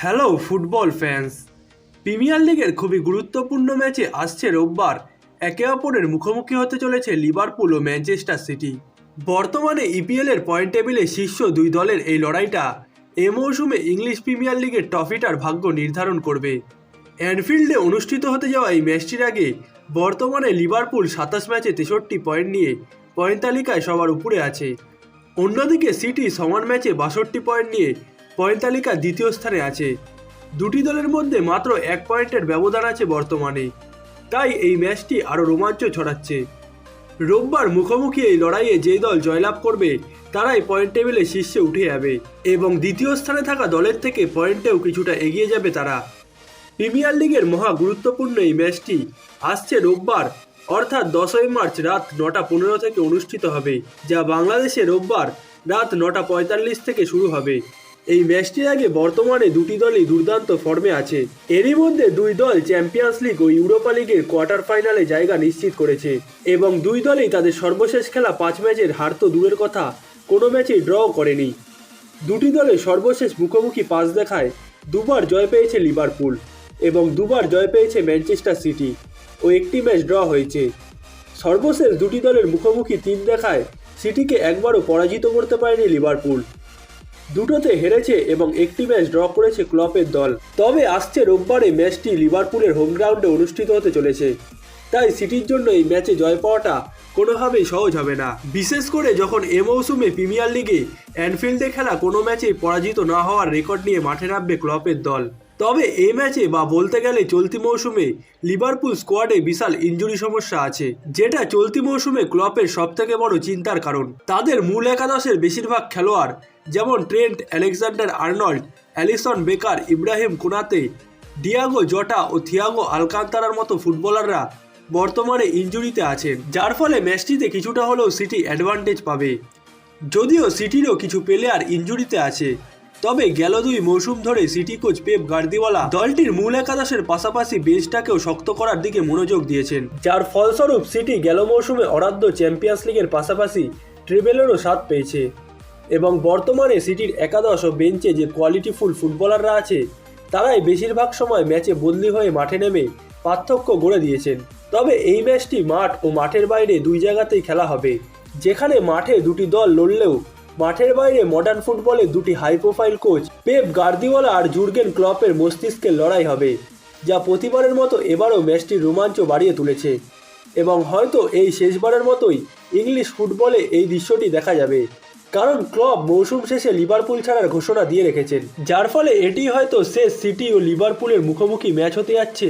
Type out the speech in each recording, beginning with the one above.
Hello football fans premier লিগের খুবই গুরুত্বপূর্ণ ম্যাচে আসছে রোববার। একে অপরের মুখোমুখি হতে চলেছে লিভারপুল ও ম্যানচেস্টার সিটি বর্তমানে ইপিএল এর পয়েন্ট টেবিলে শীর্ষ দুই দলের এই লড়াইটা। এ মৌসুমে ইংলিশ প্রিমিয়ার লিগের ট্রফিটার ভাগ্য নির্ধারণ করবে। অ্যানফিল্ডে অনুষ্ঠিত হতে যাওয়া এই ম্যাচটির আগে বর্তমানে লিভারপুল সাতাশ ম্যাচে তেষট্টি পয়েন্ট নিয়ে পয়েন্ট তালিকায় সবার উপরে আছে। অন্যদিকে সিটি সমান ম্যাচে বাষট্টি পয়েন্ট নিয়ে পয়েন্ট তালিকা দ্বিতীয় স্থানে আছে। দুটি দলের মধ্যে মাত্র এক পয়েন্টের ব্যবধান আছে বর্তমানে। তাই এই ম্যাচটি আরও রোমাঞ্চ ছড়াচ্ছে। রোববার মুখোমুখি এই লড়াইয়ে যে দল জয়লাভ করবে, তারাই পয়েন্ট টেবিলে শীর্ষে উঠে যাবে। এবং দ্বিতীয় স্থানে থাকা দলের থেকে পয়েন্টেও কিছুটা এগিয়ে যাবে তারা। প্রিমিয়ার লিগের মহা গুরুত্বপূর্ণ এই ম্যাচটি আসছে রোববার, অর্থাৎ দশই মার্চ রাত নটা পনেরো থেকে অনুষ্ঠিত হবে, যা বাংলাদেশে রোববার রাত নটা পঁয়তাল্লিশ থেকে শুরু হবে। এই ম্যাচটির আগে বর্তমানে দুটি দলই দুর্দান্ত ফর্মে আছে। এরই মধ্যে দুই দল চ্যাম্পিয়ন্স লিগ ও ইউরোপা লিগের কোয়ার্টার ফাইনালে জায়গা নিশ্চিত করেছে এবং দুই দলই তাদের সর্বশেষ খেলা পাঁচ ম্যাচের হার তো দূরের কথা, কোনো ম্যাচেই ড্র করেনি। দুটি দলে সর্বশেষ মুখোমুখি পাস দেখায় দুবার জয় পেয়েছে লিভারপুল এবং দুবার জয় পেয়েছে ম্যানচেস্টার সিটি ও একটি ম্যাচ ড্র হয়েছে। সর্বশেষ দুটি দলের মুখোমুখি তিন দেখায় সিটিকে একবারও পরাজিত করতে পারেনি লিভারপুল দুটোতে হেরেছে এবং একটি ম্যাচ ড্র করেছে ক্লপের দল। তবে আসছে রোববারে ম্যাচটি লিভারপুলের হোম গ্রাউন্ডে অনুষ্ঠিত হতে চলেছে। তাই সিটির জন্য এই ম্যাচে জয় পাওয়াটা কোনোভাবেই সহজ হবে না। বিশেষ করে যখন এ মৌসুমে প্রিমিয়ার লিগে অ্যানফিল্ডে খেলা কোনো ম্যাচেই পরাজিত না হওয়ার রেকর্ড নিয়ে মাঠে নামবে ক্লপের দল। তবে এই ম্যাচে বা বলতে গেলে চলতি মৌসুমে লিভারপুল স্কোয়াডে বিশাল ইঞ্জুরি সমস্যা আছে, যেটা চলতি মৌসুমে ক্লপের সবথেকে বড় চিন্তার কারণ। তাদের মূল একাদশের বেশিরভাগ খেলোয়াড় যেমন Trent, Alexander Arnold, Alisson Becker, Ibrahim কোনাতে, ডিয়াগো জটা ও থিয়াগো আলকান্তারার মতো ফুটবলাররা বর্তমানে ইঞ্জুরিতে আছেন, যার ফলে ম্যাচটিতে কিছুটা হলেও সিটি অ্যাডভান্টেজ পাবে। যদিও সিটিরও কিছু প্লেয়ার ইঞ্জুরিতে আছে, তবে গেল দুই মৌসুম ধরে সিটি কোচ পেপ গার্দিওয়ালা দলটির মূল একাদশের পাশাপাশি বেঞ্চটাকেও শক্ত করার দিকে মনোযোগ দিয়েছেন, যার ফলস্বরূপ সিটি গেল মৌসুমে অরাধ্য চ্যাম্পিয়ন্স লিগের পাশাপাশি ট্রিবেলেরও স্বাদ পেয়েছে। এবং বর্তমানে সিটির একাদশ ও বেঞ্চে যে কোয়ালিটিফুল ফুটবলাররা আছে, তারাই বেশিরভাগ সময় ম্যাচে বদলি হয়ে মাঠে নেমে পার্থক্য গড়ে দিয়েছেন। তবে এই ম্যাচটি মাঠ ও মাঠের বাইরে দুই জায়গাতেই খেলা হবে, যেখানে মাঠে দুটি দল লড়লেও মাঠের বাইরে মডার্ন ফুটবলে দুটি high profile coach Pep Guardiola আর জুর্গেন ক্লপের মস্তিষ্কের লড়াই হবে, যা প্রতিবারের মতো এবারও ম্যাচটির রোমাঞ্চ বাড়িয়ে তুলেছে। এবং হয়তো এই শেষবারের মতোই ইংলিশ ফুটবলে এই দৃশ্যটি দেখা যাবে। কারণ ক্লব মৌসুম শেষে লিভারপুল ছাড়ার ঘোষণা দিয়ে রেখেছেন। যার ফলে এটি হয়তো শেষ সিটি ও লিভারপুলের মুখোমুখি ম্যাচ হতে যাচ্ছে,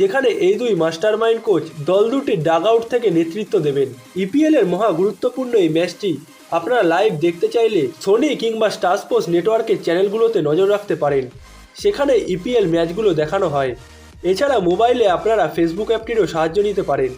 যেখানে এই দুই মাস্টার মাইন্ড কোচ দল দুটির ডাগ আউট থেকে নেতৃত্ব দেবেন। ইপিএল এর মহা গুরুত্বপূর্ণ এই ম্যাচটি আপনারা লাইভ দেখতে চাইলে সোনি কিংবা স্টার স্পোর্টস নেটওয়ার্কের চ্যানেলগুলোতে নজর রাখতে পারেন। সেখানে ইপিএল ম্যাচগুলো দেখানো হয়। এছাড়া মোবাইলে আপনারা ফেসবুক অ্যাপটিরও সাহায্য নিতে পারেন।